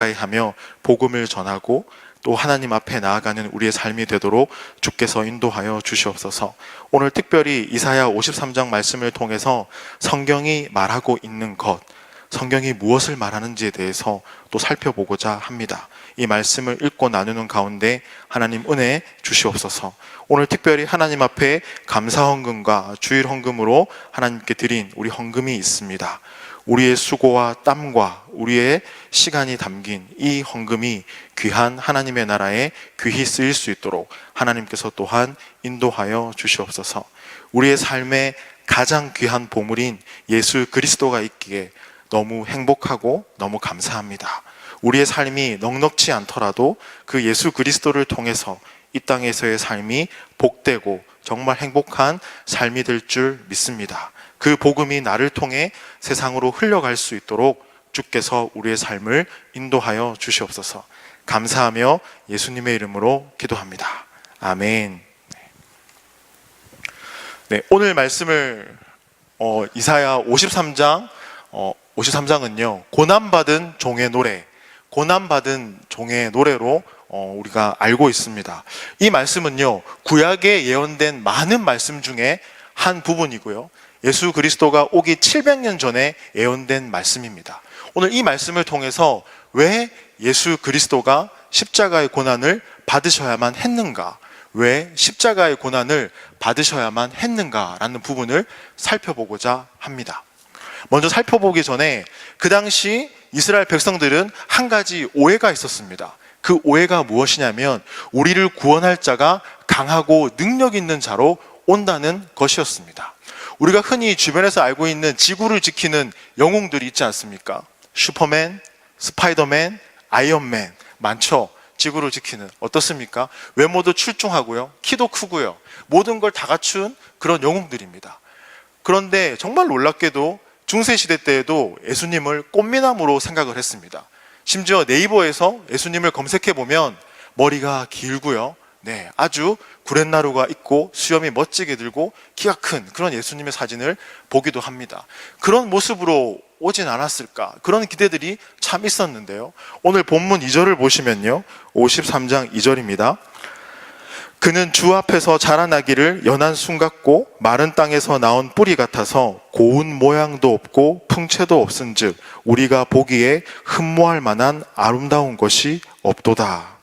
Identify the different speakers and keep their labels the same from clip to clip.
Speaker 1: 하며 복음을 전하고 또 하나님 앞에 나아가는 우리의 삶이 되도록 주께서 인도하여 주시옵소서. 오늘 특별히 이사야 53장 말씀을 통해서 성경이 말하고 있는 것, 성경이 무엇을 말하는지에 대해서 또 살펴보고자 합니다. 이 말씀을 읽고 나누는 가운데 하나님 은혜 주시옵소서. 오늘 특별히 하나님 앞에 감사 헌금과 주일 헌금으로 하나님께 드린 우리 헌금이 있습니다. 우리의 수고와 땀과 우리의 시간이 담긴 이 헌금이 귀한 하나님의 나라에 귀히 쓰일 수 있도록 하나님께서 또한 인도하여 주시옵소서. 우리의 삶에 가장 귀한 보물인 예수 그리스도가 있기에 너무 행복하고 너무 감사합니다. 우리의 삶이 넉넉지 않더라도 그 예수 그리스도를 통해서 이 땅에서의 삶이 복되고 정말 행복한 삶이 될 줄 믿습니다. 그 복음이 나를 통해 세상으로 흘러갈 수 있도록 주께서 우리의 삶을 인도하여 주시옵소서. 감사하며 예수님의 이름으로 기도합니다. 아멘. 네, 오늘 말씀을 어, 이사야 53장 어, 53장은요 고난받은 종의 노래, 고난받은 종의 노래로 어, 우리가 알고 있습니다. 이 말씀은요 구약에 예언된 많은 말씀 중에 한 부분이고요. 예수 그리스도가 오기 700년 전에 예언된 말씀입니다. 오늘 이 말씀을 통해서 왜 예수 그리스도가 십자가의 고난을 받으셔야만 했는가? 왜 십자가의 고난을 받으셔야만 했는가라는 부분을 살펴보고자 합니다. 먼저 살펴보기 전에 그 당시 이스라엘 백성들은 한 가지 오해가 있었습니다. 그 오해가 무엇이냐면 우리를 구원할 자가 강하고 능력 있는 자로 온다는 것이었습니다. 우리가 흔히 주변에서 알고 있는 지구를 지키는 영웅들이 있지 않습니까? 슈퍼맨, 스파이더맨, 아이언맨 많죠. 지구를 지키는 어떻습니까? 외모도 출중하고요. 키도 크고요. 모든 걸 다 갖춘 그런 영웅들입니다. 그런데 정말 놀랍게도 중세 시대 때에도 예수님을 꽃미남으로 생각을 했습니다. 심지어 네이버에서 예수님을 검색해 보면 머리가 길고요. 네, 아주 구렛나루가 있고 수염이 멋지게 들고 키가 큰 그런 예수님의 사진을 보기도 합니다. 그런 모습으로 오진 않았을까? 그런 기대들이 참 있었는데요. 오늘 본문 2절을 보시면요. 53장 2절입니다. 그는 주 앞에서 자라나기를 연한 순 같고 마른 땅에서 나온 뿌리 같아서 고운 모양도 없고 풍채도 없은즉 우리가 보기에 흠모할 만한 아름다운 것이 없도다.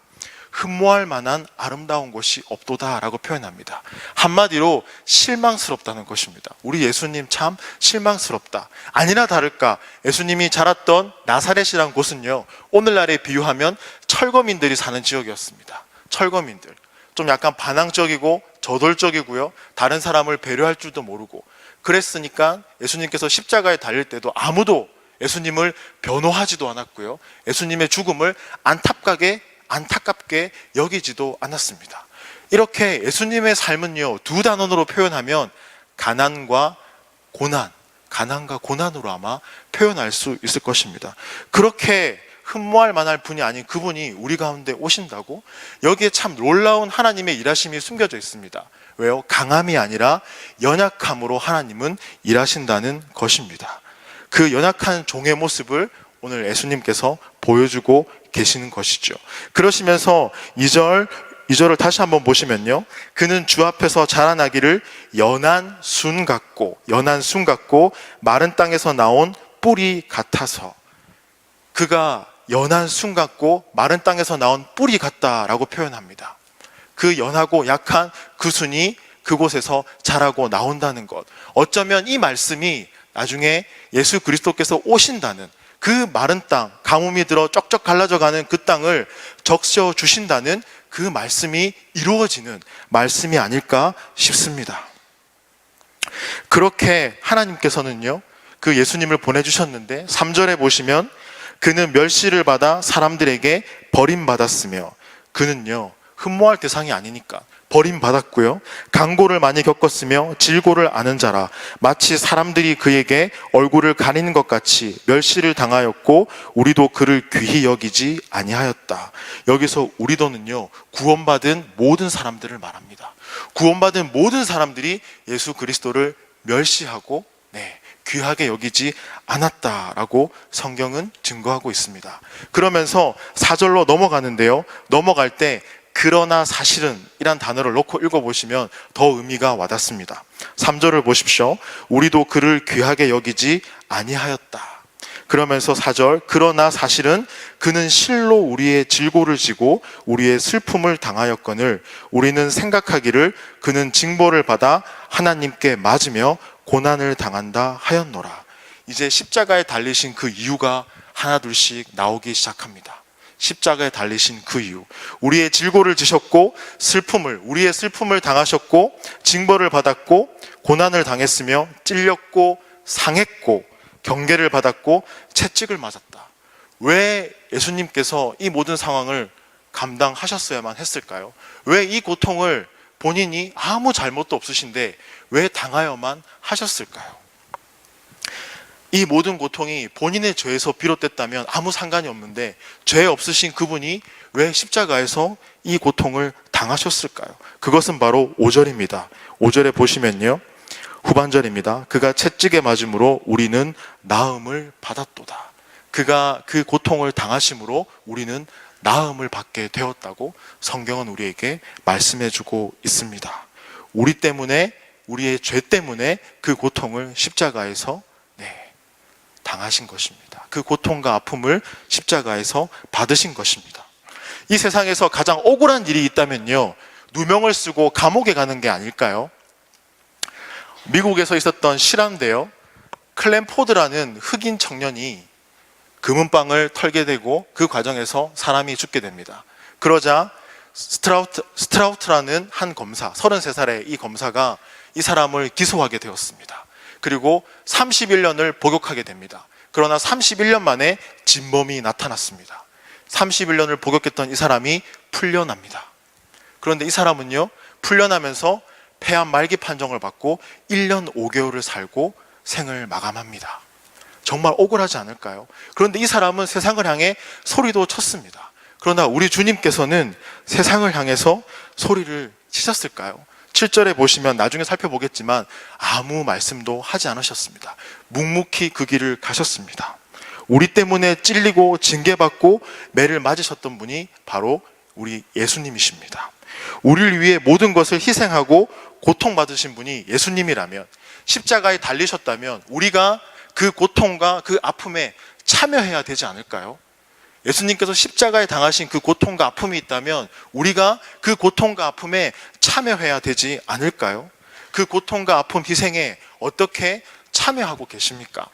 Speaker 1: 흠모할 만한 아름다운 것이 없도다라고 표현합니다. 한마디로 실망스럽다는 것입니다. 우리 예수님 참 실망스럽다. 아니나 다를까 예수님이 자랐던 나사렛이란 곳은요. 오늘날에 비유하면 철거민들이 사는 지역이었습니다. 철거민들. 좀 약간 반항적이고 저돌적이고요. 다른 사람을 배려할 줄도 모르고 그랬으니까 예수님께서 십자가에 달릴 때도 아무도 예수님을 변호하지도 않았고요. 예수님의 죽음을 안타깝게 안타깝게 여기지도 않았습니다. 이렇게 예수님의 삶은요, 두 단원으로 표현하면 가난과 고난, 가난과 고난으로 아마 표현할 수 있을 것입니다. 그렇게 흠모할 만할 분이 아닌 그분이 우리 가운데 오신다고 여기에 참 놀라운 하나님의 일하심이 숨겨져 있습니다. 왜요? 강함이 아니라 연약함으로 하나님은 일하신다는 것입니다. 그 연약한 종의 모습을 오늘 예수님께서 보여주고 계시는 것이죠. 그러시면서 2절 2절을 다시 한번 보시면요. 그는 주 앞에서 자라나기를 연한 순 같고 연한 순 같고 마른 땅에서 나온 뿌리 같아서 그가 연한 순 같고 마른 땅에서 나온 뿌리 같다라고 표현합니다. 그 연하고 약한 그 순이 그곳에서 자라고 나온다는 것. 어쩌면 이 말씀이 나중에 예수 그리스도께서 오신다는 그 마른 땅, 가뭄이 들어 쩍쩍 갈라져 가는 그 땅을 적셔 주신다는 그 말씀이 이루어지는 말씀이 아닐까 싶습니다. 그렇게 하나님께서는요, 그 예수님을 보내주셨는데, 3절에 보시면, 그는 멸시를 받아 사람들에게 버림받았으며, 그는요, 흠모할 대상이 아니니까, 버림받았고요. 강고를 많이 겪었으며 질고를 아는 자라 마치 사람들이 그에게 얼굴을 가리는 것 같이 멸시를 당하였고 우리도 그를 귀히 여기지 아니하였다. 여기서 우리도는요 구원받은 모든 사람들을 말합니다. 구원받은 모든 사람들이 예수 그리스도를 멸시하고 네, 귀하게 여기지 않았다라고 성경은 증거하고 있습니다. 그러면서 4절로 넘어가는데요. 넘어갈 때 그러나 사실은 이란 단어를 놓고 읽어보시면 더 의미가 와닿습니다. 3절을 보십시오. 우리도 그를 귀하게 여기지 아니하였다. 그러면서 4절 그러나 사실은 그는 실로 우리의 질고를 지고 우리의 슬픔을 당하였거늘 우리는 생각하기를 그는 징벌을 받아 하나님께 맞으며 고난을 당한다 하였노라. 이제 십자가에 달리신 그 이유가 하나둘씩 나오기 시작합니다. 십자가에 달리신 그 이유. 우리의 질고를 지셨고 슬픔을 우리의 슬픔을 당하셨고 징벌을 받았고 고난을 당했으며 찔렸고 상했고 경계를 받았고 채찍을 맞았다. 왜 예수님께서 이 모든 상황을 감당하셨어야만 했을까요? 왜 이 고통을 본인이 아무 잘못도 없으신데 왜 당하여만 하셨을까요? 이 모든 고통이 본인의 죄에서 비롯됐다면 아무 상관이 없는데 죄 없으신 그분이 왜 십자가에서 이 고통을 당하셨을까요? 그것은 바로 5절입니다. 5절에 보시면요. 후반절입니다. 그가 채찍에 맞음으로 우리는 나음을 받았도다. 그가 그 고통을 당하심으로 우리는 나음을 받게 되었다고 성경은 우리에게 말씀해 주고 있습니다. 우리 때문에 우리의 죄 때문에 그 고통을 십자가에서 네, 당하신 것입니다. 그 고통과 아픔을 십자가에서 받으신 것입니다. 이 세상에서 가장 억울한 일이 있다면요. 누명을 쓰고 감옥에 가는 게 아닐까요? 미국에서 있었던 실화인데요. 클램 포드라는 흑인 청년이 금은방을 털게 되고 그 과정에서 사람이 죽게 됩니다. 그러자 스트라우트, 스트라우트라는 한 검사, 33살의 이 검사가 이 사람을 기소하게 되었습니다. 그리고 31년을 복역하게 됩니다. 그러나 31년 만에 진범이 나타났습니다. 31년을 복역했던 이 사람이 풀려납니다. 그런데 이 사람은요, 풀려나면서 폐암 말기 판정을 받고 1년 5개월을 살고 생을 마감합니다. 정말 억울하지 않을까요? 그런데 이 사람은 세상을 향해 소리도 쳤습니다. 그러나 우리 주님께서는 세상을 향해서 소리를 치셨을까요? 7절에 보시면 나중에 살펴보겠지만 아무 말씀도 하지 않으셨습니다. 묵묵히 그 길을 가셨습니다. 우리 때문에 찔리고 징계받고 매를 맞으셨던 분이 바로 우리 예수님이십니다. 우리를 위해 모든 것을 희생하고 고통받으신 분이 예수님이라면 십자가에 달리셨다면 우리가 그 고통과 그 아픔에 참여해야 되지 않을까요? 예수님께서 십자가에 당하신 그 고통과 아픔이 있다면 우리가 그 고통과 아픔에 참여해야 되지 않을까요? 그 고통과 아픔 희생에 어떻게 참여하고 계십니까?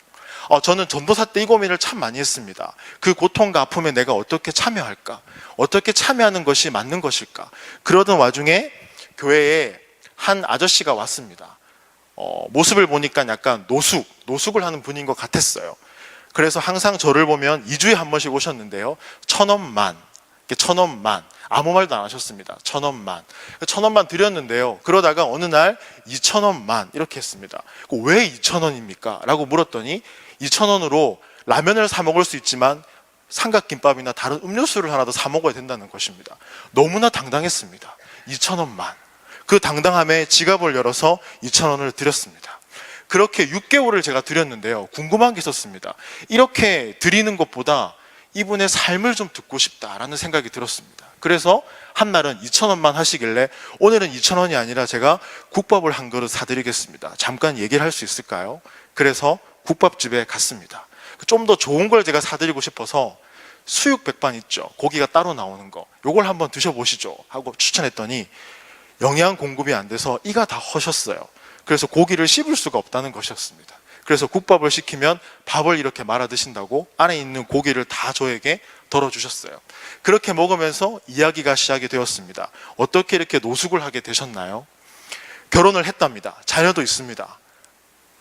Speaker 1: 어, 저는 전도사 때 이 고민을 참 많이 했습니다. 그 고통과 아픔에 내가 어떻게 참여할까? 어떻게 참여하는 것이 맞는 것일까? 그러던 와중에 교회에 한 아저씨가 왔습니다. 어, 모습을 보니까 약간 노숙, 노숙을 하는 분인 것 같았어요. 그래서 항상 저를 보면 2주에 한 번씩 오셨는데요. 천 원만, 천 원만, 아무 말도 안 하셨습니다. 천 원만. 천 원만 드렸는데요. 그러다가 어느 날 2천 원만 이렇게 했습니다. 왜 2천 원입니까? 라고 물었더니 2천 원으로 라면을 사 먹을 수 있지만 삼각김밥이나 다른 음료수를 하나 더 사 먹어야 된다는 것입니다. 너무나 당당했습니다. 2천 원만. 그 당당함에 지갑을 열어서 2천 원을 드렸습니다. 그렇게 6개월을 제가 드렸는데요. 궁금한 게 있었습니다. 이렇게 드리는 것보다 이분의 삶을 좀 듣고 싶다라는 생각이 들었습니다. 그래서 한 날은 2천 원만 하시길래 오늘은 2천 원이 아니라 제가 국밥을 한 그릇 사드리겠습니다. 잠깐 얘기를 할 수 있을까요? 그래서 국밥집에 갔습니다. 좀 더 좋은 걸 제가 사드리고 싶어서 수육 백반 있죠. 고기가 따로 나오는 거. 요걸 한번 드셔보시죠. 하고 추천했더니 영양 공급이 안 돼서 이가 다 허셨어요. 그래서 고기를 씹을 수가 없다는 것이었습니다. 그래서 국밥을 시키면 밥을 이렇게 말아 드신다고 안에 있는 고기를 다 저에게 덜어 주셨어요. 그렇게 먹으면서 이야기가 시작이 되었습니다. 어떻게 이렇게 노숙을 하게 되셨나요? 결혼을 했답니다. 자녀도 있습니다.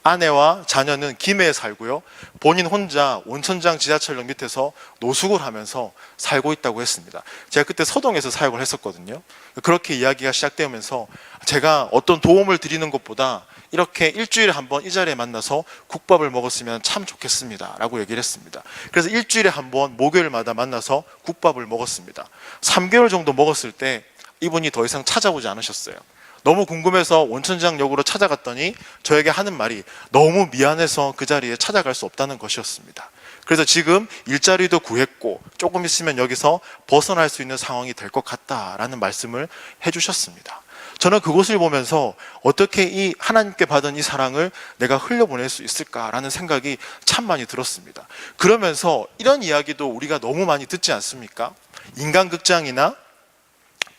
Speaker 1: 아내와 자녀는 김해에 살고요. 본인 혼자 온천장 지하철역 밑에서 노숙을 하면서 살고 있다고 했습니다. 제가 그때 서동에서 사역을 했었거든요. 그렇게 이야기가 시작되면서 제가 어떤 도움을 드리는 것보다 이렇게 일주일에 한 번 이 자리에 만나서 국밥을 먹었으면 참 좋겠습니다. 라고 얘기를 했습니다. 그래서 일주일에 한 번 목요일마다 만나서 국밥을 먹었습니다. 3개월 정도 먹었을 때 이분이 더 이상 찾아오지 않으셨어요. 너무 궁금해서 원천장역으로 찾아갔더니 저에게 하는 말이 너무 미안해서 그 자리에 찾아갈 수 없다는 것이었습니다. 그래서 지금 일자리도 구했고 조금 있으면 여기서 벗어날 수 있는 상황이 될 것 같다라는 말씀을 해주셨습니다. 저는 그것을 보면서 어떻게 이 하나님께 받은 이 사랑을 내가 흘려보낼 수 있을까라는 생각이 참 많이 들었습니다. 그러면서 이런 이야기도 우리가 너무 많이 듣지 않습니까? 인간극장이나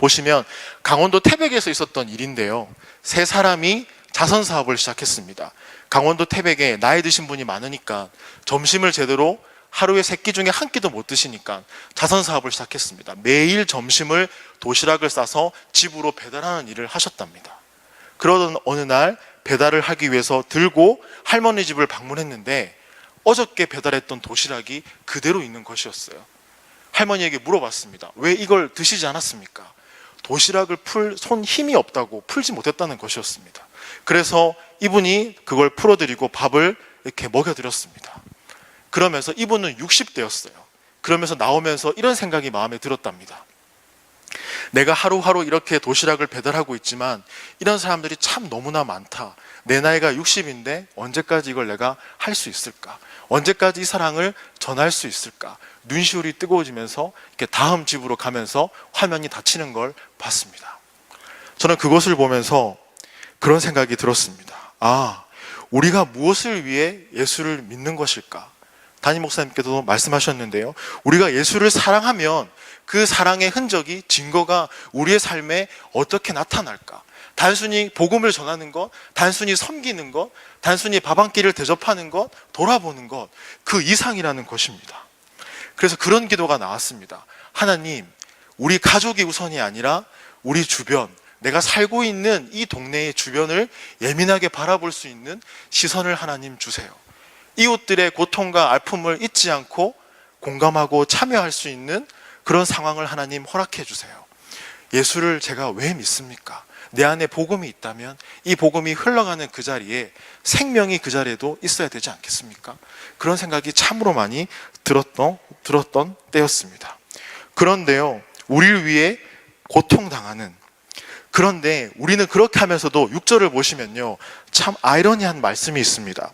Speaker 1: 보시면 강원도 태백에서 있었던 일인데요. 세 사람이 자선 사업을 시작했습니다. 강원도 태백에 나이 드신 분이 많으니까 점심을 제대로 하루에 세 끼 중에 한 끼도 못 드시니까 자선 사업을 시작했습니다. 매일 점심을 도시락을 싸서 집으로 배달하는 일을 하셨답니다. 그러던 어느 날 배달을 하기 위해서 들고 할머니 집을 방문했는데 어저께 배달했던 도시락이 그대로 있는 것이었어요. 할머니에게 물어봤습니다. 왜 이걸 드시지 않았습니까? 도시락을 풀 손 힘이 없다고 풀지 못했다는 것이었습니다. 그래서 이분이 그걸 풀어드리고 밥을 이렇게 먹여드렸습니다. 그러면서 이분은 60대였어요. 그러면서 나오면서 이런 생각이 마음에 들었답니다. 내가 하루하루 이렇게 도시락을 배달하고 있지만 이런 사람들이 참 너무나 많다. 내 나이가 60인데 언제까지 이걸 내가 할 수 있을까? 언제까지 이 사랑을 전할 수 있을까? 눈시울이 뜨거워지면서 이렇게 다음 집으로 가면서 화면이 닫히는 걸 봤습니다. 저는 그것을 보면서 그런 생각이 들었습니다. 아, 우리가 무엇을 위해 예수를 믿는 것일까? 담임 목사님께서도 말씀하셨는데요. 우리가 예수를 사랑하면 그 사랑의 흔적이 증거가 우리의 삶에 어떻게 나타날까? 단순히 복음을 전하는 것, 단순히 섬기는 것, 단순히 밥 한 끼를 대접하는 것, 돌아보는 것, 그 이상이라는 것입니다. 그래서 그런 기도가 나왔습니다. 하나님, 우리 가족이 우선이 아니라 우리 주변, 내가 살고 있는 이 동네의 주변을 예민하게 바라볼 수 있는 시선을 하나님 주세요. 이웃들의 고통과 아픔을 잊지 않고 공감하고 참여할 수 있는 그런 상황을 하나님 허락해 주세요. 예수를 제가 왜 믿습니까? 내 안에 복음이 있다면 이 복음이 흘러가는 그 자리에 생명이 그 자리에도 있어야 되지 않겠습니까? 그런 생각이 참으로 많이 들었던, 들었던 때였습니다. 그런데요, 우리를 위해 고통당하는 그런데 우리는 그렇게 하면서도 6절을 보시면요. 참 아이러니한 말씀이 있습니다.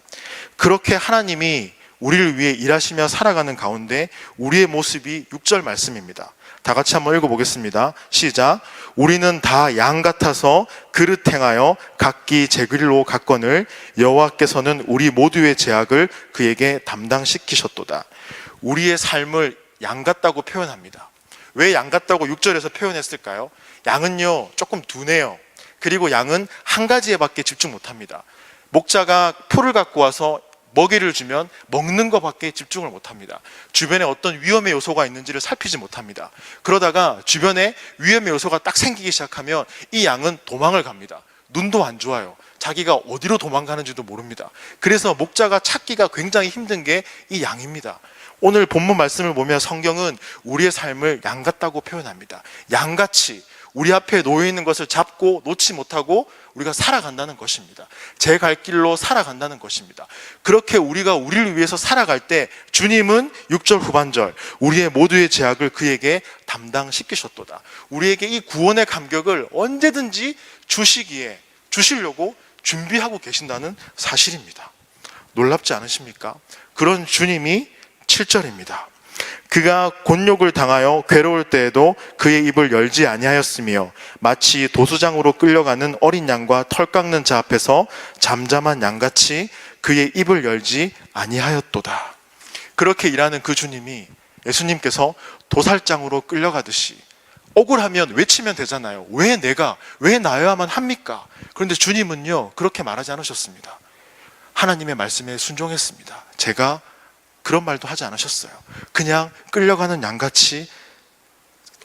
Speaker 1: 그렇게 하나님이 우리를 위해 일하시며 살아가는 가운데 우리의 모습이 6절 말씀입니다. 다 같이 한번 읽어보겠습니다. 시작. 우리는 다 양 같아서 그릇 행하여 각기 제 길로 갔거늘 여호와께서는 우리 모두의 제약을 그에게 담당시키셨도다. 우리의 삶을 양 같다고 표현합니다. 왜 양 같다고 6절에서 표현했을까요? 양은요, 조금 둔해요. 그리고 양은 한 가지에 밖에 집중 못 합니다. 목자가 풀을 갖고 와서 먹이를 주면 먹는 것밖에 집중을 못 합니다. 주변에 어떤 위험의 요소가 있는지를 살피지 못합니다. 그러다가 주변에 위험의 요소가 딱 생기기 시작하면 이 양은 도망을 갑니다. 눈도 안 좋아요. 자기가 어디로 도망가는지도 모릅니다. 그래서 목자가 찾기가 굉장히 힘든 게 이 양입니다. 오늘 본문 말씀을 보면 성경은 우리의 삶을 양 같다고 표현합니다. 양같이 우리 앞에 놓여 있는 것을 잡고 놓지 못하고 우리가 살아간다는 것입니다. 제 갈 길로 살아간다는 것입니다. 그렇게 우리가 우리를 위해서 살아갈 때 주님은 6절 후반절 우리의 모두의 제약을 그에게 담당시키셨도다. 우리에게 이 구원의 감격을 언제든지 주시기에 주시려고 준비하고 계신다는 사실입니다. 놀랍지 않으십니까? 그런 주님이 7절입니다. 그가 곤욕을 당하여 괴로울 때에도 그의 입을 열지 아니하였으며 마치 도수장으로 끌려가는 어린 양과 털 깎는 자 앞에서 잠잠한 양같이 그의 입을 열지 아니하였도다. 그렇게 일하는 그 주님이 예수님께서 도살장으로 끌려가듯이 억울하면 외치면 되잖아요. 왜 내가, 왜 나여야만 합니까? 그런데 주님은요, 그렇게 말하지 않으셨습니다. 하나님의 말씀에 순종했습니다. 제가 그런 말도 하지 않으셨어요. 그냥 끌려가는 양같이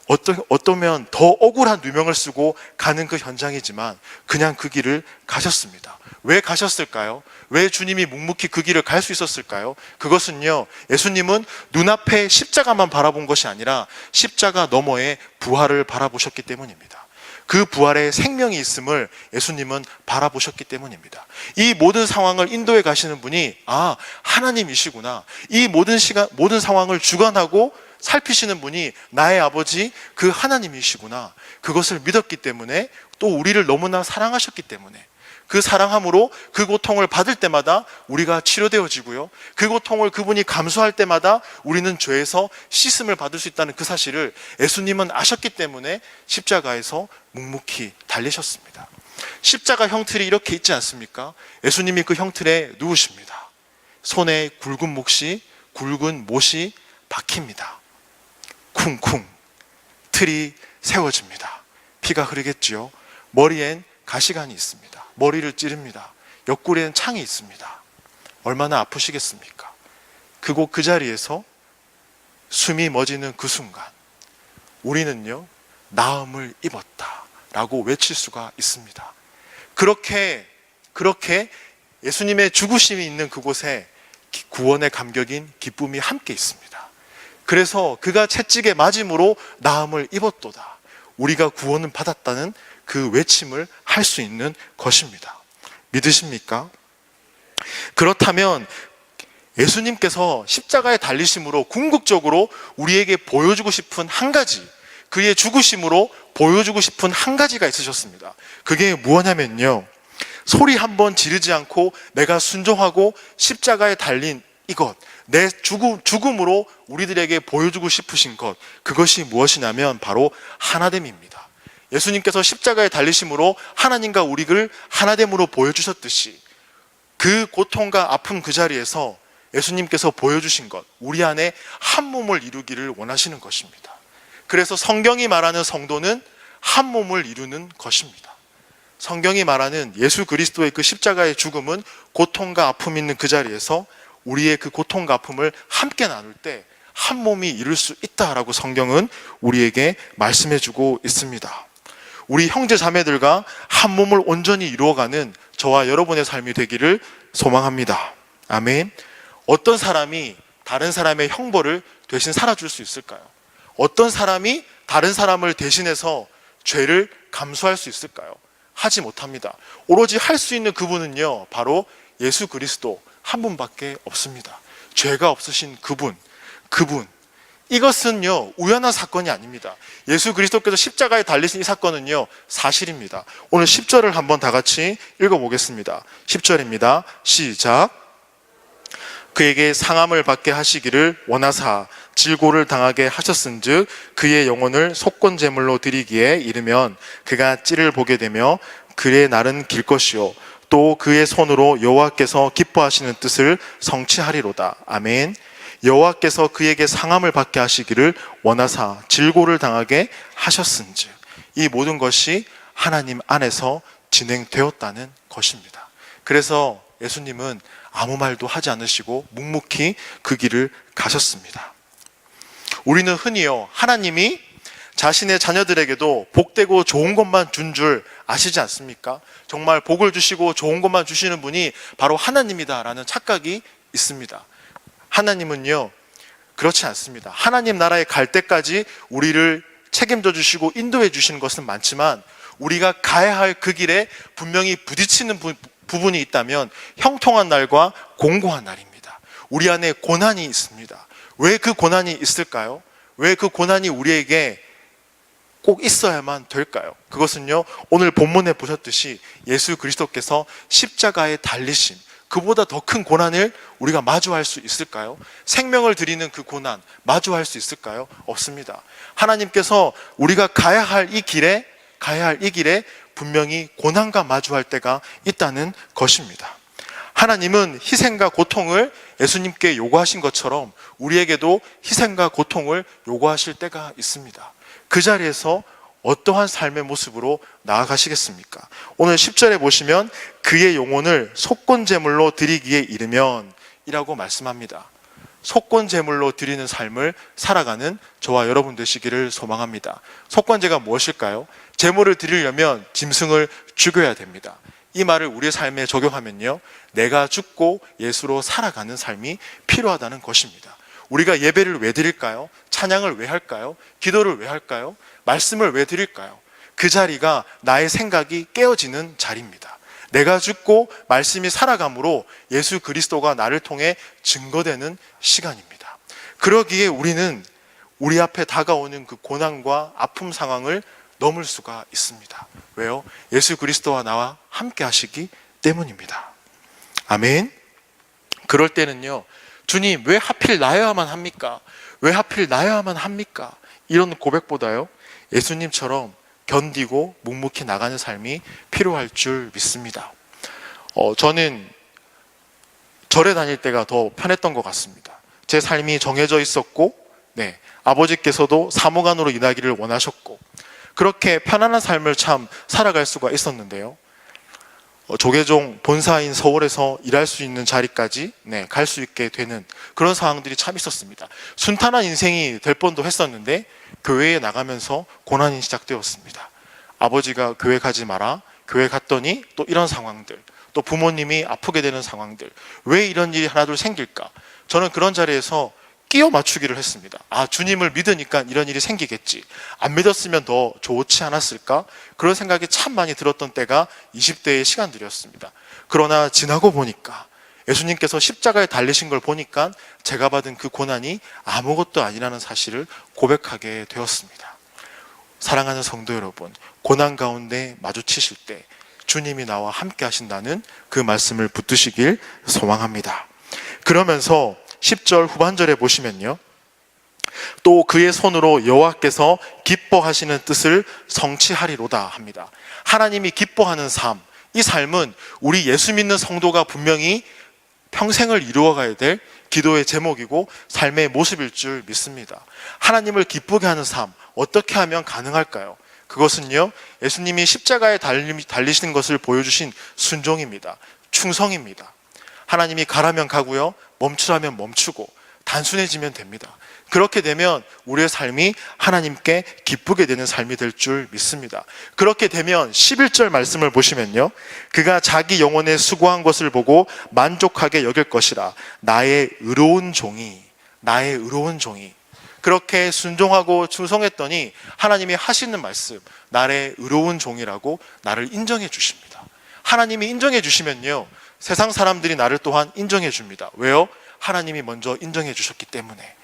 Speaker 1: 어떠, 어떠면 더 억울한 누명을 쓰고 가는 그 현장이지만 그냥 그 길을 가셨습니다. 왜 가셨을까요? 왜 주님이 묵묵히 그 길을 갈 수 있었을까요? 그것은요, 예수님은 눈앞에 십자가만 바라본 것이 아니라 십자가 너머의 부활을 바라보셨기 때문입니다. 그 부활의 생명이 있음을 예수님은 바라보셨기 때문입니다. 이 모든 상황을 인도해 가시는 분이 아 하나님이시구나. 이 모든 시간 모든 상황을 주관하고 살피시는 분이 나의 아버지 그 하나님이시구나. 그것을 믿었기 때문에 또 우리를 너무나 사랑하셨기 때문에 그 사랑함으로 그 고통을 받을 때마다 우리가 치료되어지고요. 그 고통을 그분이 감수할 때마다 우리는 죄에서 씻음을 받을 수 있다는 그 사실을 예수님은 아셨기 때문에 십자가에서 묵묵히 달리셨습니다. 십자가 형틀이 이렇게 있지 않습니까? 예수님이 그 형틀에 누우십니다. 손에 굵은 몫이 굵은 못이 박힙니다. 쿵쿵 틀이 세워집니다. 피가 흐르겠지요. 머리엔 가시관이 있습니다. 머리를 찌릅니다. 옆구리엔 창이 있습니다. 얼마나 아프시겠습니까? 그곳 그 자리에서 숨이 멎이는 그 순간 우리는요 나음을 입었다 라고 외칠 수가 있습니다. 그렇게 그렇게 예수님의 죽으심이 있는 그곳에 기- 구원의 감격인 기쁨이 함께 있습니다. 그래서 그가 채찍에 맞음으로 나음을 입었도다. 우리가 구원을 받았다는 그 외침을 할 수 있는 것입니다. 믿으십니까? 그렇다면 예수님께서 십자가에 달리심으로 궁극적으로 우리에게 보여주고 싶은 한 가지, 그의 죽으심으로 보여주고 싶은 한 가지가 있으셨습니다. 그게 무엇냐면요. 소리 한 번 지르지 않고 내가 순종하고 십자가에 달린 이것, 내 죽음, 죽음으로 우리들에게 보여주고 싶으신 것, 그것이 무엇이냐면 바로 하나됨입니다. 예수님께서 십자가에 달리심으로 하나님과 우리를 하나됨으로 보여주셨듯이 그 고통과 아픔 그 자리에서 예수님께서 보여주신 것, 우리 안에 한 몸을 이루기를 원하시는 것입니다. 그래서 성경이 말하는 성도는 한 몸을 이루는 것입니다. 성경이 말하는 예수 그리스도의 그 십자가의 죽음은 고통과 아픔 있는 그 자리에서 우리의 그 고통과 아픔을 함께 나눌 때 한 몸이 이룰 수 있다라고 성경은 우리에게 말씀해 주고 있습니다. 우리 형제 자매들과 한 몸을 온전히 이루어가는 저와 여러분의 삶이 되기를 소망합니다. 아멘. 어떤 사람이 다른 사람의 형벌을 대신 살아줄 수 있을까요? 어떤 사람이 다른 사람을 대신해서 죄를 감수할 수 있을까요? 하지 못합니다. 오로지 할 수 있는 그분은요, 바로 예수 그리스도 한 분밖에 없습니다. 죄가 없으신 그분, 그분. 이것은요, 우연한 사건이 아닙니다. 예수 그리스도께서 십자가에 달리신 이 사건은요, 사실입니다. 오늘 10절을 한번 다 같이 읽어보겠습니다. 10절입니다. 시작. 그에게 상함을 받게 하시기를 원하사 질고를 당하게 하셨은즉 그의 영혼을 속건 제물로 드리기에 이르면 그가 찌를 보게 되며 그의 날은 길 것이요 또 그의 손으로 여호와께서 기뻐하시는 뜻을 성취하리로다 아멘 여호와께서 그에게 상함을 받게 하시기를 원하사 질고를 당하게 하셨은즉 이 모든 것이 하나님 안에서 진행되었다는 것입니다. 그래서 예수님은 아무 말도 하지 않으시고 묵묵히 그 길을 가셨습니다. 우리는 흔히요, 하나님이 자신의 자녀들에게도 복되고 좋은 것만 준 줄 아시지 않습니까? 정말 복을 주시고 좋은 것만 주시는 분이 바로 하나님이다라는 착각이 있습니다. 하나님은요, 그렇지 않습니다. 하나님 나라에 갈 때까지 우리를 책임져 주시고 인도해 주시는 것은 많지만 우리가 가야 할 그 길에 분명히 부딪히는 부, 부분이 있다면 형통한 날과 공고한 날입니다. 우리 안에 고난이 있습니다. 왜 그 고난이 있을까요? 왜 그 고난이 우리에게 꼭 있어야만 될까요? 그것은요, 오늘 본문에 보셨듯이 예수 그리스도께서 십자가에 달리심, 그보다 더 큰 고난을 우리가 마주할 수 있을까요? 생명을 드리는 그 고난, 마주할 수 있을까요? 없습니다. 하나님께서 우리가 가야 할 이 길에, 가야 할 이 길에 분명히 고난과 마주할 때가 있다는 것입니다. 하나님은 희생과 고통을 예수님께 요구하신 것처럼 우리에게도 희생과 고통을 요구하실 때가 있습니다. 그 자리에서 어떠한 삶의 모습으로 나아가시겠습니까? 오늘 10절에 보시면 그의 영혼을 속건 제물로 드리기에 이르면 이라고 말씀합니다. 속건 제물로 드리는 삶을 살아가는 저와 여러분 되시기를 소망합니다. 속건제가 무엇일까요? 제물을 드리려면 짐승을 죽여야 됩니다. 이 말을 우리의 삶에 적용하면요. 내가 죽고 예수로 살아가는 삶이 필요하다는 것입니다. 우리가 예배를 왜 드릴까요? 찬양을 왜 할까요? 기도를 왜 할까요? 말씀을 왜 드릴까요? 그 자리가 나의 생각이 깨어지는 자리입니다. 내가 죽고 말씀이 살아감으로 예수 그리스도가 나를 통해 증거되는 시간입니다. 그러기에 우리는 우리 앞에 다가오는 그 고난과 아픔 상황을 넘을 수가 있습니다. 왜요? 예수 그리스도와 나와 함께 하시기 때문입니다. 아멘. 그럴 때는요, 주님, 왜 하필 나여야만 합니까? 왜 하필 나여야만 합니까? 이런 고백보다요, 예수님처럼 견디고 묵묵히 나가는 삶이 필요할 줄 믿습니다. 어, 저는 절에 다닐 때가 더 편했던 것 같습니다. 제 삶이 정해져 있었고, 네, 아버지께서도 사무관으로 일하기를 원하셨고, 그렇게 편안한 삶을 참 살아갈 수가 있었는데요. 어, 조계종 본사인 서울에서 일할 수 있는 자리까지 네, 갈 수 있게 되는 그런 상황들이 참 있었습니다. 순탄한 인생이 될 뻔도 했었는데 교회에 나가면서 고난이 시작되었습니다. 아버지가 교회 가지 마라. 교회 갔더니 또 이런 상황들, 또 부모님이 아프게 되는 상황들, 왜 이런 일이 하나둘 생길까? 저는 그런 자리에서 끼워 맞추기를 했습니다. 아, 주님을 믿으니까 이런 일이 생기겠지. 안 믿었으면 더 좋지 않았을까? 그런 생각이 참 많이 들었던 때가 20대의 시간들이었습니다. 그러나 지나고 보니까 예수님께서 십자가에 달리신 걸 보니까 제가 받은 그 고난이 아무것도 아니라는 사실을 고백하게 되었습니다. 사랑하는 성도 여러분, 고난 가운데 마주치실 때 주님이 나와 함께 하신다는 그 말씀을 붙드시길 소망합니다. 그러면서 10절 후반절에 보시면요. 또 그의 손으로 여호와께서 기뻐하시는 뜻을 성취하리로다 합니다. 하나님이 기뻐하는 삶, 이 삶은 우리 예수 믿는 성도가 분명히 평생을 이루어가야 될 기도의 제목이고 삶의 모습일 줄 믿습니다. 하나님을 기쁘게 하는 삶, 어떻게 하면 가능할까요? 그것은요, 예수님이 십자가에 달리, 달리시는 것을 보여주신 순종입니다. 충성입니다. 하나님이 가라면 가고요, 멈추라면 멈추고, 단순해지면 됩니다. 그렇게 되면 우리의 삶이 하나님께 기쁘게 되는 삶이 될 줄 믿습니다. 그렇게 되면 11절 말씀을 보시면요. 그가 자기 영혼에 수고한 것을 보고 만족하게 여길 것이라. 나의 의로운 종이, 나의 의로운 종이. 그렇게 순종하고 충성했더니 하나님이 하시는 말씀, 나의 의로운 종이라고 나를 인정해 주십니다. 하나님이 인정해 주시면요. 세상 사람들이 나를 또한 인정해 줍니다. 왜요? 하나님이 먼저 인정해 주셨기 때문에.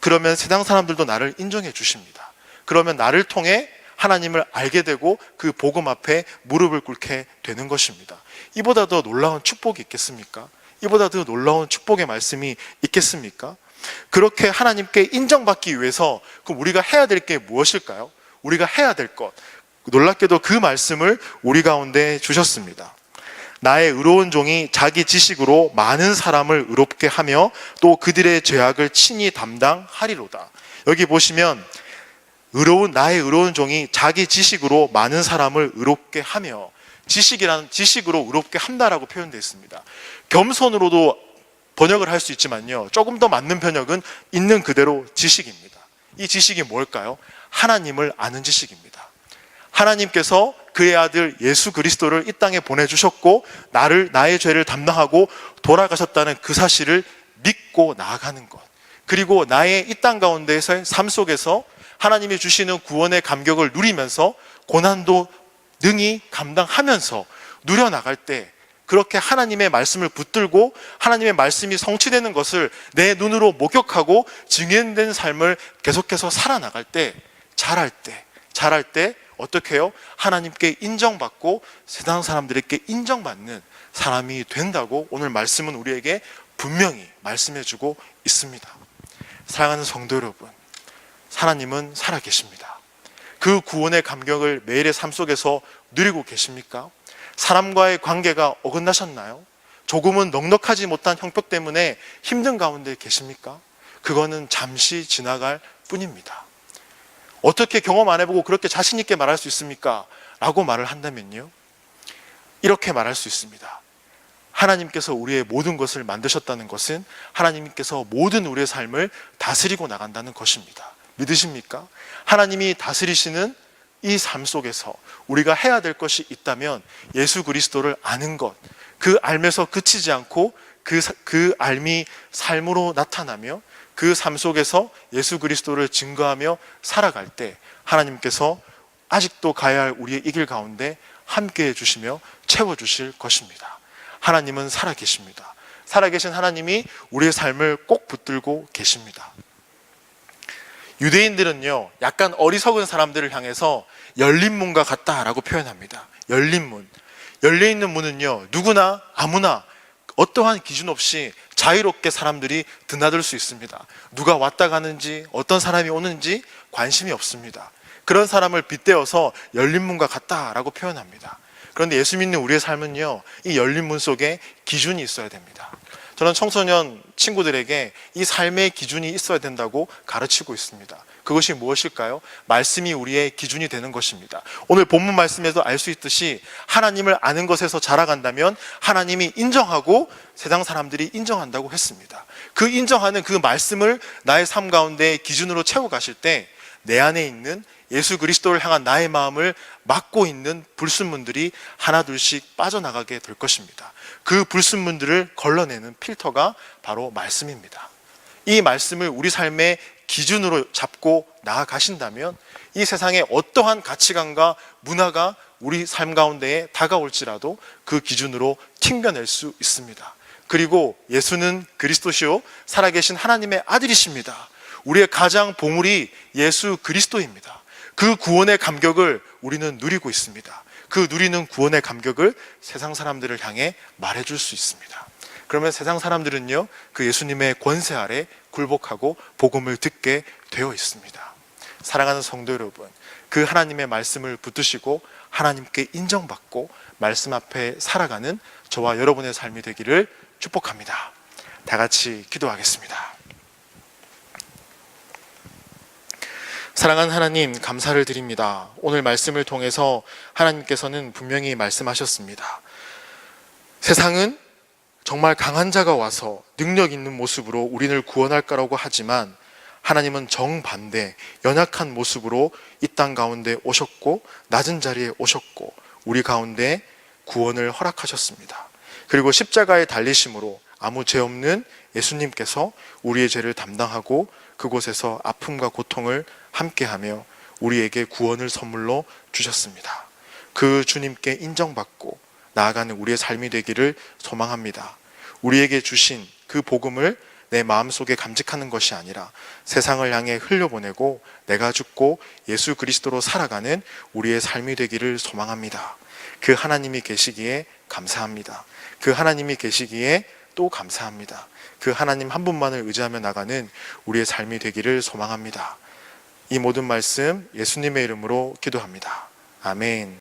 Speaker 1: 그러면 세상 사람들도 나를 인정해 주십니다. 그러면 나를 통해 하나님을 알게 되고 그 복음 앞에 무릎을 꿇게 되는 것입니다. 이보다 더 놀라운 축복이 있겠습니까? 이보다 더 놀라운 축복의 말씀이 있겠습니까? 그렇게 하나님께 인정받기 위해서 그럼 우리가 해야 될 게 무엇일까요? 우리가 해야 될 것. 놀랍게도 그 말씀을 우리 가운데 주셨습니다. 나의 의로운 종이 자기 지식으로 많은 사람을 의롭게 하며 또 그들의 죄악을 친히 담당하리로다. 여기 보시면 의로운 나의 의로운 종이 자기 지식으로 많은 사람을 의롭게 하며 지식이란 지식으로 의롭게 한다라고 표현되어 있습니다. 겸손으로도 번역을 할 수 있지만요. 조금 더 맞는 번역은 있는 그대로 지식입니다. 이 지식이 뭘까요? 하나님을 아는 지식입니다. 하나님께서 그의 아들 예수 그리스도를 이 땅에 보내주셨고 나를 나의 죄를 담당하고 돌아가셨다는 그 사실을 믿고 나아가는 것. 그리고 나의 이 땅 가운데서의 삶 속에서 하나님이 주시는 구원의 감격을 누리면서 고난도 능히 감당하면서 누려 나갈 때 그렇게 하나님의 말씀을 붙들고 하나님의 말씀이 성취되는 것을 내 눈으로 목격하고 증인된 삶을 계속해서 살아나갈 때 잘할 때 잘할 때 어떻게 해요? 하나님께 인정받고 세상 사람들에게 인정받는 사람이 된다고 오늘 말씀은 우리에게 분명히 말씀해 주고 있습니다. 사랑하는 성도 여러분, 하나님은 살아 계십니다. 그 구원의 감격을 매일의 삶 속에서 누리고 계십니까? 사람과의 관계가 어긋나셨나요? 조금은 넉넉하지 못한 형편 때문에 힘든 가운데 계십니까? 그거는 잠시 지나갈 뿐입니다. 어떻게 경험 안 해보고 그렇게 자신있게 말할 수 있습니까? 라고 말을 한다면요. 이렇게 말할 수 있습니다. 하나님께서 우리의 모든 것을 만드셨다는 것은 하나님께서 모든 우리의 삶을 다스리고 나간다는 것입니다. 믿으십니까? 하나님이 다스리시는 이 삶 속에서 우리가 해야 될 것이 있다면 예수 그리스도를 아는 것, 그 알면서 그치지 않고 그, 그 알미 삶으로 나타나며 그 삶 속에서 예수 그리스도를 증거하며 살아갈 때 하나님께서 아직도 가야 할 우리의 이 길 가운데 함께 해주시며 채워주실 것입니다. 하나님은 살아계십니다. 살아계신 하나님이 우리의 삶을 꼭 붙들고 계십니다. 유대인들은요, 약간 어리석은 사람들을 향해서 열린 문과 같다라고 표현합니다. 열린 문. 열려 있는 문은요, 누구나 아무나 어떠한 기준 없이 자유롭게 사람들이 드나들 수 있습니다. 누가 왔다 가는지 어떤 사람이 오는지 관심이 없습니다. 그런 사람을 빗대어서 열린 문과 같다라고 표현합니다. 그런데 예수 믿는 우리의 삶은요, 이 열린 문 속에 기준이 있어야 됩니다. 저는 청소년 친구들에게 이 삶의 기준이 있어야 된다고 가르치고 있습니다. 그것이 무엇일까요? 말씀이 우리의 기준이 되는 것입니다. 오늘 본문 말씀에서 알 수 있듯이 하나님을 아는 것에서 자라간다면 하나님이 인정하고 세상 사람들이 인정한다고 했습니다. 그 인정하는 그 말씀을 나의 삶 가운데 기준으로 채워 가실 때 내 안에 있는 예수 그리스도를 향한 나의 마음을 막고 있는 불순문들이 하나둘씩 빠져나가게 될 것입니다. 그 불순문들을 걸러내는 필터가 바로 말씀입니다. 이 말씀을 우리 삶의 기준으로 잡고 나아가신다면 이 세상에 어떠한 가치관과 문화가 우리 삶 가운데에 다가올지라도 그 기준으로 튕겨낼 수 있습니다. 그리고 예수는 그리스도시요 살아계신 하나님의 아들이십니다. 우리의 가장 보물이 예수 그리스도입니다. 그 구원의 감격을 우리는 누리고 있습니다. 그 누리는 구원의 감격을 세상 사람들을 향해 말해줄 수 있습니다. 그러면 세상 사람들은요, 그 예수님의 권세 아래 굴복하고 복음을 듣게 되어 있습니다. 사랑하는 성도 여러분, 그 하나님의 말씀을 붙드시고 하나님께 인정받고 말씀 앞에 살아가는 저와 여러분의 삶이 되기를 축복합니다. 다 같이 기도하겠습니다. 사랑하는 하나님, 감사를 드립니다. 오늘 말씀을 통해서 하나님께서는 분명히 말씀하셨습니다. 세상은 정말 강한 자가 와서 능력 있는 모습으로 우리를 구원할 거라고 하지만 하나님은 정반대 연약한 모습으로 이 땅 가운데 오셨고 낮은 자리에 오셨고 우리 가운데 구원을 허락하셨습니다. 그리고 십자가에 달리심으로 아무 죄 없는 예수님께서 우리의 죄를 담당하고 그곳에서 아픔과 고통을 함께하며 우리에게 구원을 선물로 주셨습니다. 그 주님께 인정받고 나아가는 우리의 삶이 되기를 소망합니다. 우리에게 주신 그 복음을 내 마음속에 감직하는 것이 아니라 세상을 향해 흘려보내고 내가 죽고 예수 그리스도로 살아가는 우리의 삶이 되기를 소망합니다. 그 하나님이 계시기에 감사합니다. 그 하나님이 계시기에 또 감사합니다. 그 하나님 한 분만을 의지하며 나가는 우리의 삶이 되기를 소망합니다. 이 모든 말씀 예수님의 이름으로 기도합니다. 아멘.